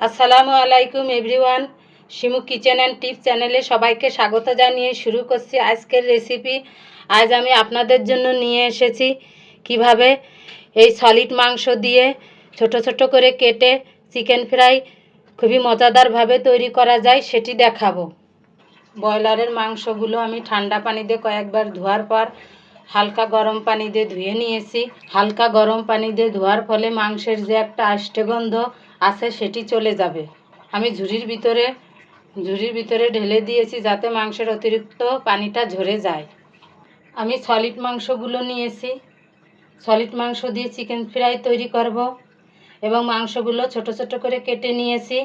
আসসালামু আলাইকুম everyone. Shimu kitchen and tips চ্যানেলে সবাইকে স্বাগত জানিয়ে শুরু করছি আজকের রেসিপি। আজ আমি আপনাদের জন্য নিয়ে এসেছি কীভাবে এই সলিড মাংস দিয়ে ছোট ছোট করে কেটে চিকেন ফ্রাই খুবই মজাদারভাবে তৈরি করা যায়, সেটি দেখাবো। ব্রয়লারের মাংসগুলো আমি ঠান্ডা পানি দিয়ে কয়েকবার ধোয়ার পর হালকা গরম পানি দিয়ে ধুয়ে নিয়েছি। হালকা গরম পানি দিয়ে ধোয়ার ফলে মাংসের যে একটা আষ্টে গন্ধ আছে, সেটি চলে যাবে। আমি ঝুড়ির ভিতরে ঝুড়ির ভিতরে ঢেলে দিয়েছি যাতে মাংসের অতিরিক্ত পানিটা ঝরে যায়। আমি সলিড মাংসগুলো নিয়েছি। সলিড মাংস দিয়ে চিকেন ফ্রাই তৈরি করব এবং মাংসগুলো ছোট ছোট করে কেটে নিয়েছি।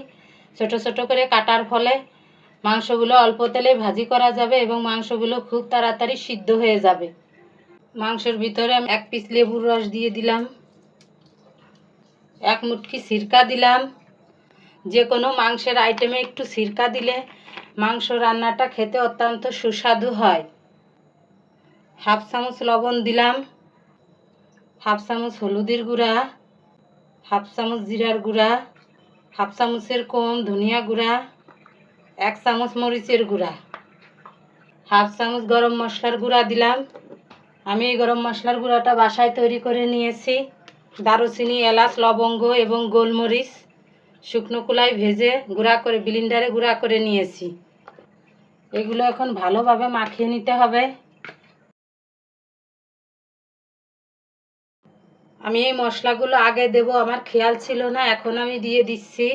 ছোট ছোট করে কাটার ফলে মাংসগুলো অল্প তেলে ভাজি করা যাবে এবং মাংসগুলো খুব তাড়াতাড়ি সিদ্ধ হয়ে যাবে। মাংসের ভিতরে আমি এক পিস লেবুর রস দিয়ে দিলাম। এক মুটকি সিরকা দিলাম। যে কোনো মাংসের আইটেমে একটু সিরকা দিলে মাংস রান্নাটা খেতে অত্যন্ত সুস্বাদু হয়। হাফ চামচ লবণ দিলাম। হাফ চামচ হলুদের গুঁড়া। হাফ চামচ জিরার গুঁড়া। হাফ চামচের কম ধনিয়া গুঁড়া। এক চামচ মরিচের গুঁড়া। হাফ চামচ গরম মশলার গুঁড়া দিলাম। আমি এই গরম মশলার গুঁড়াটা বাসায় তৈরি করে নিয়েছি। দারুচিনি, এলাচ, লবঙ্গ এবং গোলমরিচ শুকনো কুলাই ভেজে গুঁড়া করে ব্লিন্ডারে গুঁড়া করে নিয়েছি। এগুলো এখন ভালোভাবে মাখিয়ে নিতে হবে। আমি এই মশলাগুলো আগে দেব, আমার খেয়াল ছিল না, এখন আমি দিয়ে দিচ্ছি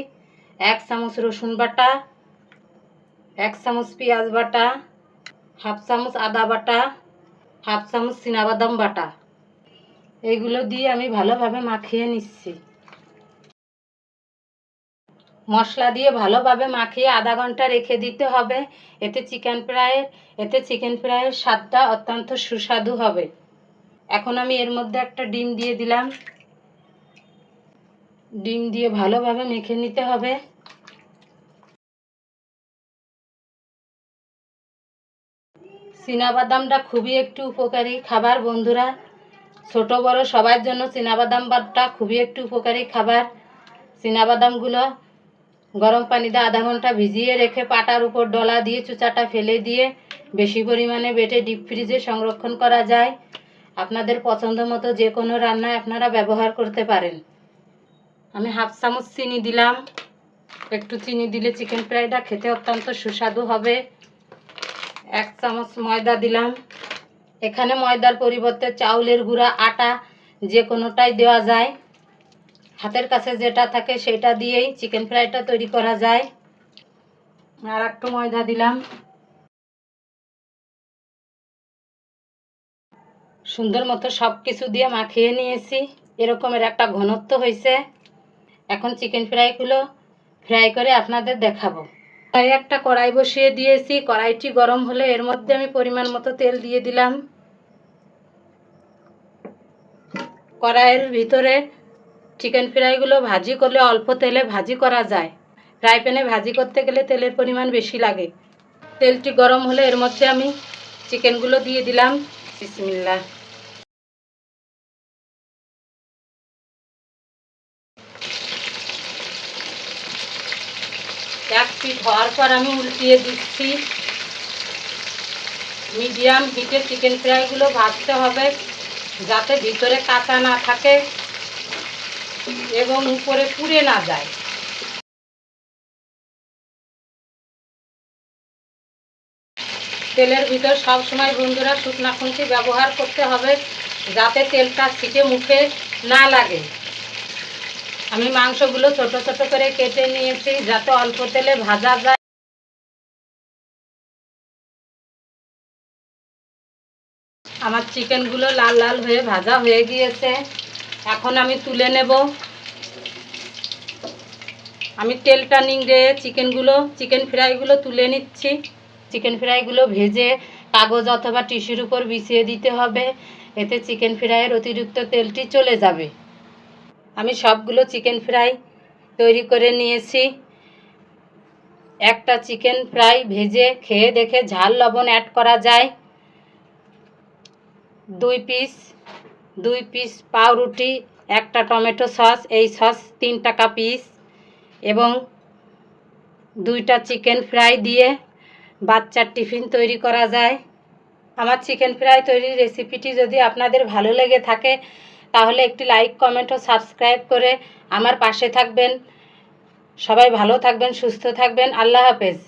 এক চামচ রসুন বাটা, এক চামচ পেঁয়াজ বাটা, হাফ চামচ আদা বাটা, হাফ চামচ চিনাবাদাম বাটা। এইগুলো দিয়ে আমি ভালোভাবে মাখিয়ে নিচ্ছি। মশলা দিয়ে ভালোভাবে মাখিয়ে আধা ঘণ্টা রেখে দিতে হবে। এতে চিকেন ফ্রাইয়ের, এতে চিকেন ফ্রাইয়ের স্বাদটা অত্যন্ত সুস্বাদু হবে। এখন আমি এর মধ্যে একটা ডিম দিয়ে দিলাম। ডিম দিয়ে ভালোভাবে মেখে নিতে হবে। বাদামটা খুবই একটু উপকারী খাবার, বন্ধুরা। ছোট বড় সবার জন্য বাদাম বাটটা খুবই একটু উপকারী খাবার। বাদামগুলো গরম পানিতে আধা ঘণ্টা ভিজিয়ে রেখে পাটার উপর ডলা দিয়ে চুচাটা ফেলে দিয়ে বেশি পরিমাণে বেটে ডিপ ফ্রিজে সংরক্ষণ করা যায়। আপনাদের পছন্দ মতো যে কোনো রান্নায় আপনারা ব্যবহার করতে পারেন। আমি হাফ চামচ চিনি দিলাম। একটু চিনি দিলে চিকেন ফ্রাইটা খেতে অত্যন্ত সুস্বাদু হবে। এক চামচ ময়দা দিলাম। এখানে ময়দার পরিবর্তে চাউলের গুঁড়া, আটা যে কোনোটাই দেওয়া যায়। হাতের কাছে যেটা থাকে সেটা দিয়েই চিকেন ফ্রাইটা তৈরি করা যায়। আর একটু ময়দা দিলাম। সুন্দর মতো সব কিছু দিয়ে মাখিয়ে নিয়েছি। এরকমের একটা ঘনত্ব হয়েছে। এখন চিকেন ফ্রাইগুলো ফ্রাই করে আপনাদের দেখাবো। তাই একটা কড়াই বসিয়ে দিয়েছি। কড়াইটি গরম হলে এর মধ্যে আমি পরিমাণ মতো তেল দিয়ে দিলাম। কড়াইয়ের ভিতরে চিকেন ফ্রাইগুলো ভাজি করলে অল্প তেলে ভাজি করা যায়। ফ্রাই প্যানে ভাজি করতে গেলে তেলের পরিমাণ বেশি লাগে। তেলটি গরম হলে এর মধ্যে আমি চিকেনগুলো দিয়ে দিলাম। বিসমিল্লা এক পিঠ হওয়ার পর আমি উল্টিয়ে দিচ্ছি। মিডিয়াম হিটে চিকেন ফ্রাইগুলো ভাজতে হবে যাতে ভিতরে কাঁচা না থাকে এবং উপরে পুড়ে না যায়। তেলের ভিতর সব সময় বন্ধুরা শুকনা খুঁটি ব্যবহার করতে হবে যাতে তেলটা ছিটে মুখে না লাগে। আমি মাংসগুলো ছোট ছোট করে কেটে নিয়েছি, যাতে অল্প তেলে ভাজা যায়। আমার চিকেনগুলো লাল লাল হয়ে ভাজা হয়ে গিয়েছে। এখন আমি তুলে নেব। আমি তেলটা নিংড়ে চিকেনগুলো, চিকেন ফ্রাইগুলো তুলে নিচ্ছি। চিকেন ফ্রাইগুলো ভেজে কাগজ অথবা টিস্যুর উপর বিছিয়ে দিতে হবে। এতে চিকেন ফ্রাইয়ের অতিরিক্ত তেলটি চলে যাবে। আমি সবগুলো চিকেন ফ্রাই তৈরি করে নিয়েছি। একটা চিকেন ফ্রাই ভেজে খেয়ে দেখে ঝাল লবণ অ্যাড করা যায়। দুই পিস দুই পিস পাউরুটি, একটা টমেটো সস, এই সস তিন টাকা পিস এবং দুইটা চিকেন ফ্রাই দিয়ে বাচ্চার টিফিন তৈরি করা যায়। আমার চিকেন ফ্রাই তৈরির রেসিপিটি যদি আপনাদের ভালো লেগে থাকে তাহলে একটি লাইক কমেন্ট ও সাবস্ক্রাইব করে আমার পাশে থাকবেন। সবাই ভালো থাকবেন, সুস্থ থাকবেন। আল্লাহ হাফেজ।